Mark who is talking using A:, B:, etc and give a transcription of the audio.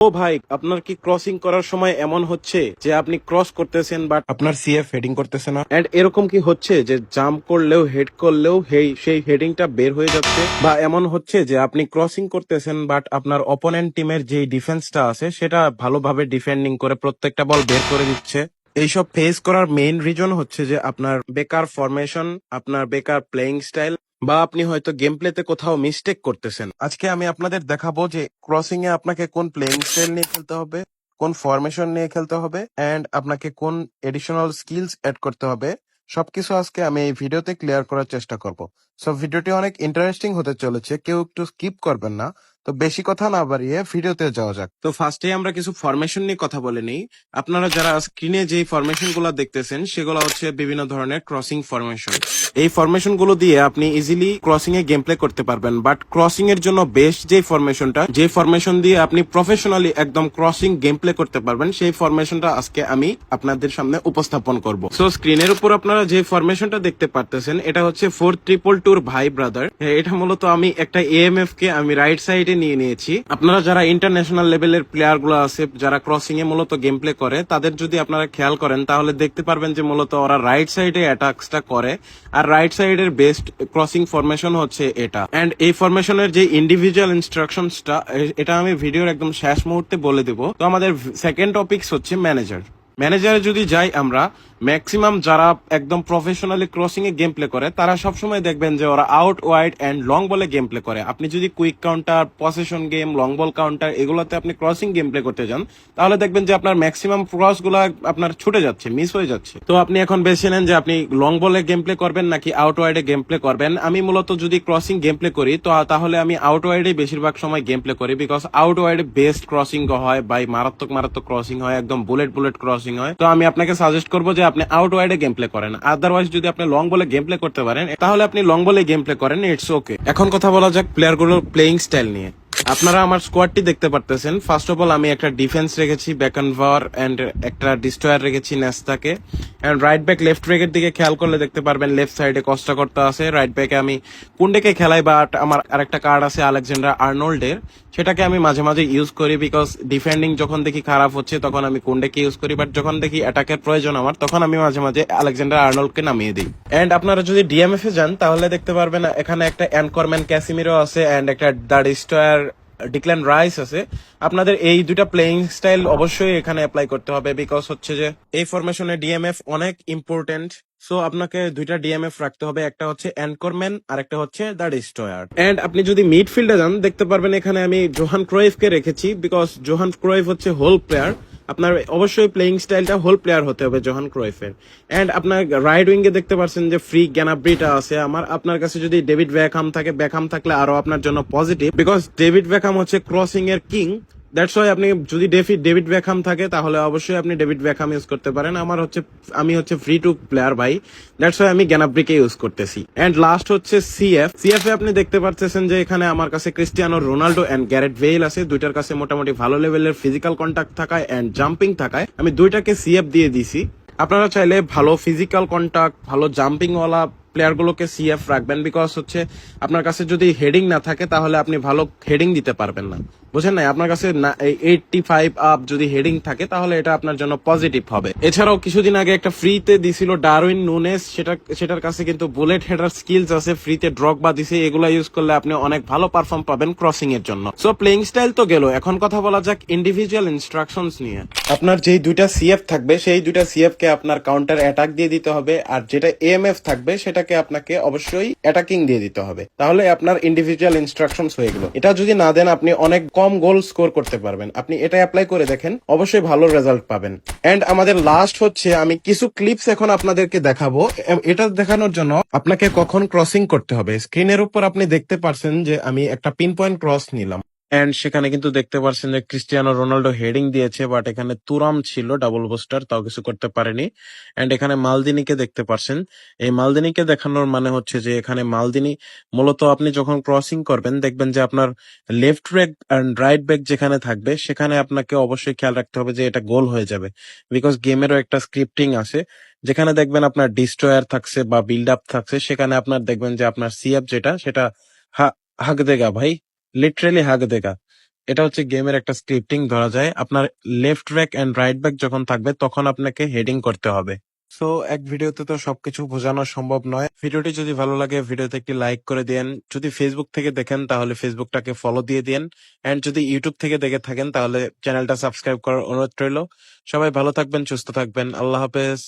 A: ও ভাই আপনার কি ক্রসিং করার সময় এমন হচ্ছে যে আপনি ক্রস করতেছেন বাট আপনার সিএফ হেডিং করতেছে না? এন্ড এরকম কি হচ্ছে যে জাম্প করলেও হেড করলেও সেই সেই হেডিংটা বের হয়ে যাচ্ছে? বা এমন হচ্ছে যে আপনি ক্রসিং করতেছেন বাট আপনার অপোনেন্ট টিমের যে ডিফেন্সটা আছে সেটা ভালোভাবে ডিফেন্ডিং করে প্রত্যেকটা বল বের করে দিচ্ছে। এইসব ফেস করার মেইন রিজন হচ্ছে যে আপনার বেকার ফরমেশন আপনার বেকার প্লেইং স্টাইল বা আপনি হয়তো গেম প্লেতে কোথাও মিস্টেক করতেছেন। আজকে আমি আপনাদের দেখাবো যে ক্রসিং এ আপনাকে কোন প্লেইং স্টাইল নিয়ে খেলতে হবে, কোন ফরমেশন নিয়ে খেলতে হবে এন্ড আপনাকে কোন এডিশনাল স্কিলস এড করতে হবে। সবকিছু আজকে আমি এই ভিডিওতে ক্লিয়ার করার চেষ্টা করব। সো ভিডিওটি অনেক ইন্টারেস্টিং হতে চলেছে, কেউ একটু স্কিপ করবেন না। তো বেশি কথা না বাড়িয়ে ভিডিওতে যাওয়া যাক। তো ফার্স্টে আমরা কিছু ফরমেশন নিয়ে কথা বলে নিই। আপনারা যারা স্ক্রিনে যে ফরমেশনগুলো দেখতেছেন, সেগুলো হচ্ছে বিভিন্ন ধরনের ক্রসিং ফরমেশন এই ফরমেশনগুলো দিয়ে আপনি ইজিলি ক্রসিং এ গেম প্লে করতে পারবেন। বাট ক্রসিং এর জন্য বেস্ট যে ফরমেশনটা যে ফরমেশন দিয়ে আপনি প্রফেশনালি একদম ক্রসিং গেম প্লে করতে পারবেন, সেই ফরমেশনটা আজকে আমি আপনাদের সামনে উপস্থাপন করব। সো স্ক্রিনের উপর আপনারা যে ফরমেশনটা দেখতে পারতেছেন, এটা হচ্ছে ফোর ট্রিপল টুর ভাই ব্রাদার এটা মূলত আমি একটা এএমএফ কে আমি রাইট সাইডে নিয়ে নিয়েছি। আপনারা যারা ইন্টারন্যাশনাল লেভেলের প্লেয়ারগুলো আছে, যারা ক্রসিং এ মূলত গেম প্লে করে, তাদের যদি আপনারা খেয়াল করেন, তাহলে দেখতে পারবেন যে মূলত ওরা রাইট সাইডে অ্যাটাকসটা করে, আর রাইট সাইডের বেস্ট ক্রসিং ফরমেশন হচ্ছে এটা। এন্ড এই ফরমেশনের যে ইন্ডিভিজুয়াল ইনস্ট্রাকশনসটা এটা আমি ভিডিওর একদম শেষ মুহূর্তে বলে দেব। তো আমাদের সেকেন্ড টপিকস হচ্ছে ম্যানেজার ম্যানেজারে যদি যাই আমরা ম্যাক্সিমাম যারা একদম প্রফেশনালি ক্রসিং এ গেম প্লে করে, তারা সবসময় দেখবেন যে ওরা আউট ওয়াইড এন্ড লং বলে গেম প্লে করে। আপনি যদি quick counter possession game long ball counter এগুলোতে আপনি ক্রসিং গেম প্লে করতে যান, তাহলে দেখবেন যে আপনার ম্যাক্সিমাম ক্রসগুলো আপনার ছুটে যাচ্ছে মিস হয়ে যাচ্ছে। তো আপনি এখন বেছে নেন যে আপনি লং বলে গেম প্লে করবেন নাকি আউট ওয়াইডে গেম প্লে করবেন। আমি মূলত যদি ক্রসিং গেম প্লে করি, তো তাহলে আমি আউট ওয়াইডে বেশিরভাগ সময় গেম প্লে করি বিকজ আউট ওয়াইডে বেস্ট ক্রসিং হয় বাই মারাত্মক মারাত্মক ক্রসিং হয়, একদম বুলেট বুলেট ক্রসিং হয়। তো আমি আপনাকে সাজেস্ট করব যে আপনি আউট ওয়াইডে গেম প্লে করেন। আদারওয়াইজ যদি আপনি লং বলে গেম প্লে করতে পারেন, তাহলে আপনি লং বলে গেম প্লে করেন ইটস ওকে এখন কথা বলা যাক প্লেয়ার প্লেয়ারগুলোর প্লেয়িং স্টাইল নিয়ে। আপনারা আমার স্কোয়াডটি দেখতে পারতেছেন। ফার্স্ট অফ অল আমি একটা ডিফেন্স রেখেছি বেকান ভার অ্যান্ড একটা ডিস্ট্রয়ার রেখেছি ন্যাস্তাকে অ্যান্ড রাইট ব্যাক লেফট ব্যাকের দিকে খেয়াল করলে দেখতে পারবেন লেফট সাইডে কষ্ট করতে আছে। রাইট ব্যাকে আমি কুন্ডেকে খেলাই বাট আমার আরেকটা কার্ড আছে আলেকজান্ডার আর্নোল্ডের সেটাকে আমি মাঝে মাঝে ইউজ করি বিকজ ডিফেন্ডিং যখন দেখি খারাপ হচ্ছে, তখন আমি কুন্ডেকে ইউজ করি। বাট যখন দেখি অ্যাটাকের প্রয়োজন আমার, তখন আমি মাঝে মাঝে আলেকজান্ডার আর্নোল্ডকে নামিয়ে দিই। অ্যান্ড আপনারা যদি ডিএমএফ এ যান, তাহলে দেখতে পারবেন, এখানে একটা অ্যানকরম্যান ক্যাসিমিরও আছে অ্যান্ড একটা দ্য ডিস্ট্রয়ার ডিক্ল্যান রাইস আছে। আপনাদের এই দুটা প্লেয়িং স্টাইল অবশ্যই এখানে অ্যাপ্লাই করতে হবে বিকজ হচ্ছে যে এই ফরমেশনে ডিএমএফ অনেক ইম্পর্টেন্ট সো আপনাকে দুইটা ডিএমএফ রাখতে হবে। একটা হচ্ছে অ্যানকরম্যান আর একটা হচ্ছে দ্য ডিস্ট্রয়ার এন্ড আপনি যদি মিডফিল্ডে যান, দেখতে পারবেন এখানে আমি জোহান ক্রয়েফকে রেখেছি বিকজ জোহান ক্রয়েফ হচ্ছে হোল প্লেয়ার আপনার অবশ্যই প্লেয়িং স্টাইলটা হোল প্লেয়ার হতে হবে জোহান ক্রয়েফের অ্যান্ড আপনার রাইট উইংয়ে দেখতে পাচ্ছেন যে ফ্রি গ্যানাব্রিটা আছে। আমার, আপনার কাছে যদি ডেভিড ব্যাকহাম থাকে ব্যাকহাম থাকলে আরও আপনার জন্য পজিটিভ বিকজ ডেভিড ব্যাকহাম হচ্ছে ক্রসিং এর কিং দ্যাটস ওয়াই আপনি যদি ডেভিড ডেভিড ব্যাকহাম থাকে, তাহলে অবশ্যই আপনি ডেভিড ব্যাকহাম ইউজ করতে পারেন। আমার হচ্ছে, আমি হচ্ছে ফ্রি টু প্লেয়ার ভাই। দ্যাটস ওয়াই আমি গ্যানাব্রিকে ইউজ করতেছি। এন্ড লাস্ট হচ্ছে সিএফ সিএফ এ আপনি দেখতে পাচ্ছেন যে এখানে আমার কাছে Cristiano Ronaldo and Gareth Bale আছে। দুইটার কাছে মোটামুটি ভালো লেভেলের ফিজিক্যাল কন্ট্যাক্ট থাকায় এন্ড জাম্পিং থাকায়। আমি দুইটাকে সিএফ দিয়ে দিছি। আপনারা চাইলে ভালো ফিজিক্যাল কন্ট্যাক্ট ভালো জাম্পিং ওয়ালা প্লেয়ারগুলোকে সিএফ রাখবেন। বিকজ হচ্ছে, আপনার কাছে যদি হেডিং না থাকে, তাহলে আপনি ভালো হেডিং দিতে পারবেন না। বুঝেন না আপনার কাছে এইটটি ফাইভ আপ যদি হেডিং থাকে, তাহলে এটা আপনার জন্য পজিটিভ হবে। এছাড়াও কিছুদিন আগে একটা ফ্রিতে দিছিল ডারউইন নুনেস সেটা, সেটার কাছে কিন্তু বুলেট হেডার স্কিলস আছে ফ্রিতে ড্রগ বা দিছে, এগুলো ইউজ করলে আপনি অনেক ভালো পারফর্ম পাবেন ক্রসিং এর জন্য। সো প্লেইং স্টাইল তো গেল। এখন কথা বলা যাক ইন্ডিভিজুয়াল ইনস্ট্রাকশনস নিয়ে। আপনার যেই দুইটা সিএফ থাকবে, সেই দুইটা সিএফ কে আপনার কাউন্টার অ্যাটাক দিয়ে দিতে হবে, আর যেটা এএমএফ থাকবে, সেটাকে আপনাকে অবশ্যই অ্যাটাকিং দিয়ে দিতে হবে। তাহলে আপনার ইন্ডিভিজুয়াল ইনস্ট্রাকশনস হয়ে গেল। এটা যদি না দেন, আপনি অনেক কম গোল স্কোর করতে পারবেন। আপনি এটা অ্যাপ্লাই করে দেখেন, অবশ্যই ভালো রেজাল্ট পাবেন। এন্ড আমাদের লাস্ট হচ্ছে, আমি কিছু ক্লিপস এখন আপনাদেরকে দেখাবো। এটা দেখানোর জন্য আপনাকে কখন ক্রসিং করতে হবে। স্ক্রিনের উপর আপনি দেখতে পারছেন যে আমি একটা পিন পয়েন্ট ক্রস নিলাম। এন্ড সেখানে কিন্তু দেখতে পারছেন যে ক্রিস্টিয়ানো রোনাল্ডো হেডিং দিয়েছে বাট এখানে তুরাম ছিল ডাবল বোস্টার তাও কিছু করতে পারেনি। এন্ড এখানে মালদিনিকে দেখতে পারছেন। এই মালদিনিকে দেখানোর মানে হচ্ছে যে এখানে মালদিনি, মূলত আপনি যখন ক্রসিং করবেন, দেখবেন যে আপনার left back and right back যেখানে থাকবে, সেখানে আপনাকে অবশ্যই খেয়াল রাখতে হবে যে এটা গোল হয়ে যাবে। বিকজ গেমেরও একটা স্ক্রিপ্টিং আছে, যেখানে দেখবেন আপনার ডিস্ট্রয়ার থাকছে বা বিল্ড আপ থাকছে, সেখানে আপনার দেখবেন যে আপনার সিএফ যেটা, সেটা হা- হাগ দেগা ভাই। লিটারেলি হাগ দেখা এটা হচ্ছে গেমের একটা স্ক্রিপ্টিং ধরা যায়। আপনার left back and right back যখন থাকবে, তখন আপনাকে হেডিং করতে হবে। সো এক ভিডিওতে তো সবকিছু বোঝানো সম্ভব নয়। ভিডিওটি যদি ভালো লাগে, ভিডিওতে একটি লাইক করে দেন যদি ফেসবুক থেকে দেখেন, তাহলে ফেসবুকটাকে ফলো দিয়ে দিন এন্ড যদি ইউটিউব থেকে দেখে থাকেন, তাহলে চ্যানেলটা সাবস্ক্রাইব করার অনুরোধ রইল। সবাই ভালো থাকবেন, সুস্থ থাকবেন। আল্লাহ হাফেজ।